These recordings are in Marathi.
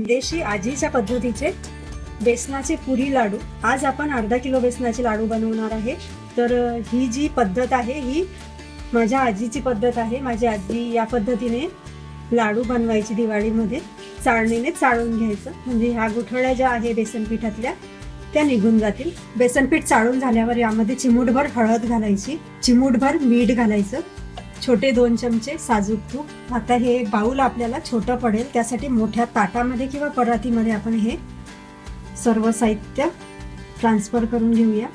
खानदेशी आजीच्या पद्धतीचे बेसनाचे पुरी लाडू. आज आपण अर्धा किलो बेसनाचे लाडू बनवणार आहे. तर ही जी पद्धत आहे ही माझ्या आजीची पद्धत आहे. माझी आजी या पद्धतीने लाडू बनवायची दिवाळीमध्ये चाळणीने चाळून घ्यायचं. म्हणजे ह्या गुठळ्या ज्या आहे बेसनपीठातल्या त्या निघून जातील. बेसन पीठ चाळून झाल्यावर यामध्ये चिमूटभर हळद घालायची चिमूटभर मीठ घालायचं. छोटे दोन चमचे साजूक तूप. आता हे बाऊल आपल्याला छोटं पडेल. त्यासाठी मोठ्या ताटामध्ये किंवा परातीमध्ये आपण हे सर्व साहित्य ट्रान्सफर करून घेऊया.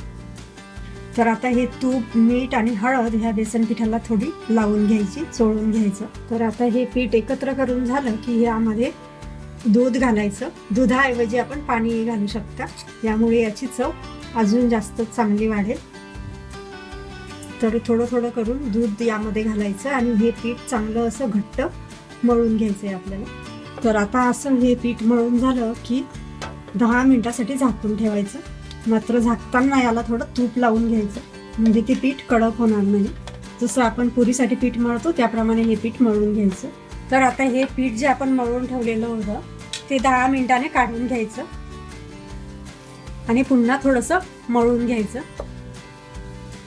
तर आता हे तूप मीठ आणि हळद ह्या बेसन पिठाला थोडी लावून घ्यायची चोळून घ्यायचं. तर आता हे पीठ एकत्र करून झालं की यामध्ये दूध घालायचं. दुधाऐवजी आपण पाणी घालू शकता. यामुळे याची चव अजून जास्त चांगली वाढेल. तर थोडं थोडं करून दूध यामध्ये घालायचं आणि हे पीठ चांगलं असं घट्ट मळून घ्यायचं आहे आपल्याला. तर आता असं हे पीठ मळून झालं की दहा मिनिटासाठी झाकून ठेवायचं. मात्र झाकताना याला थोडं तूप लावून घ्यायचं. म्हणजे ते पीठ कडक होणार नाही. जसं आपण पुरीसाठी पीठ मळतो त्याप्रमाणे हे पीठ मळून घ्यायचं. तर आता हे पीठ जे आपण मळून ठेवलेलं होतं ते दहा मिनिटाने काढून घ्यायचं. आणि पुन्हा थोडंसं मळून घ्यायचं.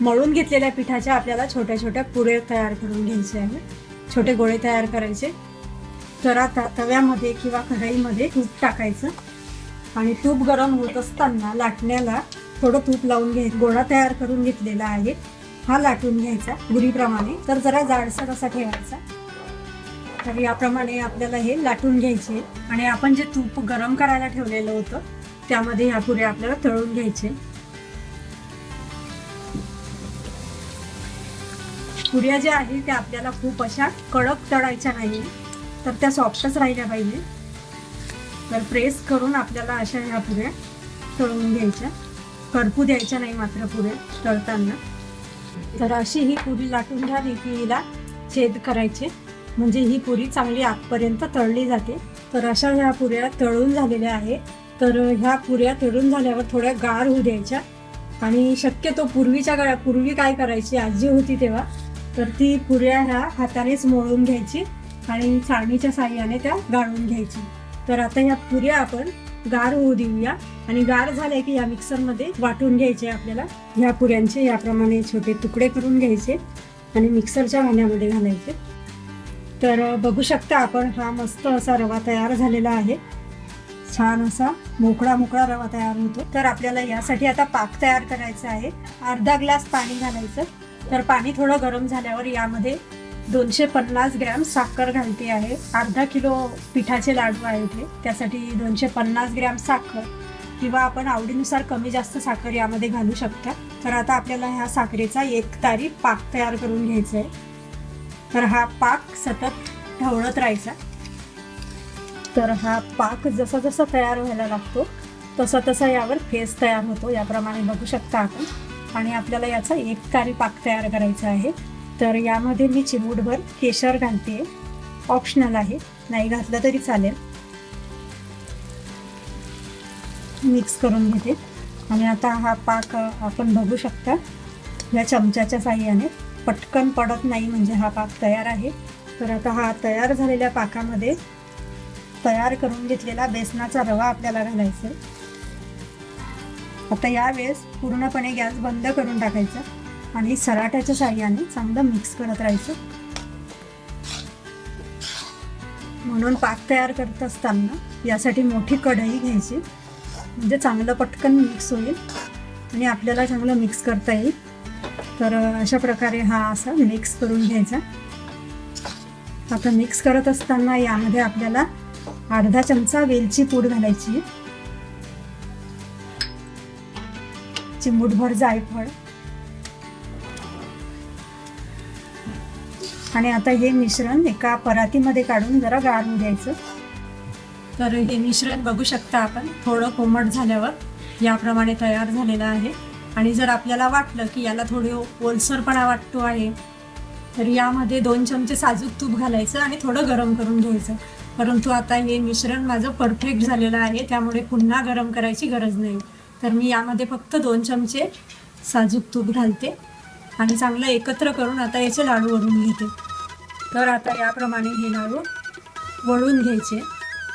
मळून घेतलेल्या पिठाच्या आपल्याला छोट्या छोट्या पुरे तयार करून घ्यायचे आहेत. छोटे गोळे तयार करायचे. तर आता तव्यामध्ये किंवा कढईमध्ये तूप टाकायचं. आणि तूप गरम होत असताना लाटण्याला थोडं तूप लावून घ्याय गोळा तयार करून घेतलेला आहे. हा लाटून घ्यायचा गुरीप्रमाणे तर जरा जाडसर असा ठेवायचा. तर याप्रमाणे आपल्याला हे लाटून घ्यायचे. आणि आपण जे तूप गरम करायला ठेवलेलं होतं त्यामध्ये ह्या पुऱ्या आपल्याला तळून घ्यायचे. पुऱ्या ज्या आहेत त्या आपल्याला खूप अशा कडक तळायच्या नाही. तर त्या सॉफ्टच राहिल्या पाहिजे. तर प्रेस करून आपल्याला अशा ह्या पुऱ्या तळून घ्यायच्या. करपू द्यायच्या नाही मात्र पुऱ्या तळताना. तर अशी ही पुरी लाटून झाली की हिला छेद करायचे. म्हणजे ही पुरी चांगली आतपर्यंत तळली जाते. तर अशा ह्या पुऱ्या तळून झालेल्या आहे तर ह्या पुऱ्या तळून झाल्यावर थोड्या गार होऊ द्यायच्या. आणि शक्यतो पूर्वीच्या काळात पूर्वी काय करायची? आजी होती तेव्हा तर ती पुऱ्या ह्या हातानेच मोळून घ्यायची आणि चाळणीच्या साह्याने त्या गाळून घ्यायची. तर आता ह्या पुऱ्या आपण गार होऊ देऊया आणि गार झाल्या की या मिक्सरमध्ये वाटून घ्यायचे आपल्याला. ह्या पुऱ्यांचे याप्रमाणे छोटे तुकडे करून घ्यायचे आणि मिक्सरच्या भांड्यामध्ये घालायचे. तर बघू शकता आपण हा मस्त असा रवा तयार झालेला आहे. छान असा मोकळा मोकळा रवा तयार होतो. तर आपल्याला यासाठी आता पाक तयार करायचा आहे. अर्धा ग्लास पाणी घालायचं. तर पाणी थोडं गरम झाल्यावर यामध्ये दोनशे पन्नास ग्रॅम साखर घालते आहे. अर्धा किलो पिठाचे लाडू आहेत हे त्यासाठी दोनशे पन्नास ग्रॅम साखर किंवा आपण आवडीनुसार कमी जास्त साखर यामध्ये घालू शकता. तर आता आपल्याला ह्या साखरेचा एक तारी पाक तयार करून घ्यायचा आहे तर हा पाक सतत ढवळत राहायचा. तर हा पाक जसा जसा तयार व्हायला लागतो तसा तसा यावर फेस तयार होतो. याप्रमाणे बघू शकता आपण. आणि आपल्याला याचा एक तारी पाक तयार करायचा आहे. तर यामध्ये मी चिमूटभर केशर घालते ऑप्शनल आहे. नाही घातलं तरी चालेल. मिक्स करून घेते. आणि आता हा पाक आपण बघू शकता. या चमच्याच्या साह्याने. पटकन पडत नाही म्हणजे हा पाक तयार आहे. तर आता हा तयार झालेल्या पाकामध्ये तयार करून घेतलेला बेसनाचा रवा आपल्याला घालायचा आहे. आता यावेळेस पूर्णपणे गॅस बंद करून टाकायचा आणि सराट्याच्या साह्याने चांगलं मिक्स करत राहायचं. म्हणून पाक तयार करत असताना यासाठी मोठी कढई घ्यायची. म्हणजे चांगलं पटकन मिक्स होईल आणि आपल्याला चांगलं मिक्स करता येईल. तर अशा प्रकारे हा असा मिक्स करून घ्यायचा. आता मिक्स करत असताना यामध्ये आपल्याला अर्धा चमचा वेलची पूड घालायची चिमूटभर जायफळ. आणि आता हे मिश्रण एका परातीमध्ये काढून जरा गाळून द्यायचं तर हे मिश्रण बघू शकता आपण थोडं कोमट झाल्यावर याप्रमाणे तयार झालेलं आहे. आणि जर आपल्याला वाटलं की याला थोडे ओलसरपणा वाटतो आहे तर यामध्ये दोन चमचे साजूक तूप घालायचं आणि थोडं गरम करून घ्यायचं. परंतु आता हे मिश्रण माझं परफेक्ट झालेलं आहे त्यामुळे पुन्हा गरम करायची गरज नाही. तर मी यामध्ये फक्त दोन चमचे साजूक तूप घालते आणि चांगलं एकत्र करून आता याचे लाडू वळून घेते. तर आता याप्रमाणे हे लाडू वळून घ्यायचे.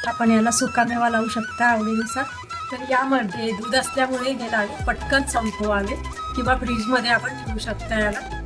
आपण याला सुकामेवा लावू शकता आवडीनुसार. तर यामध्ये दूध असल्यामुळे हे लाडू पटकन संपवावे किंवा फ्रीजमध्ये आपण ठेवू शकता याला.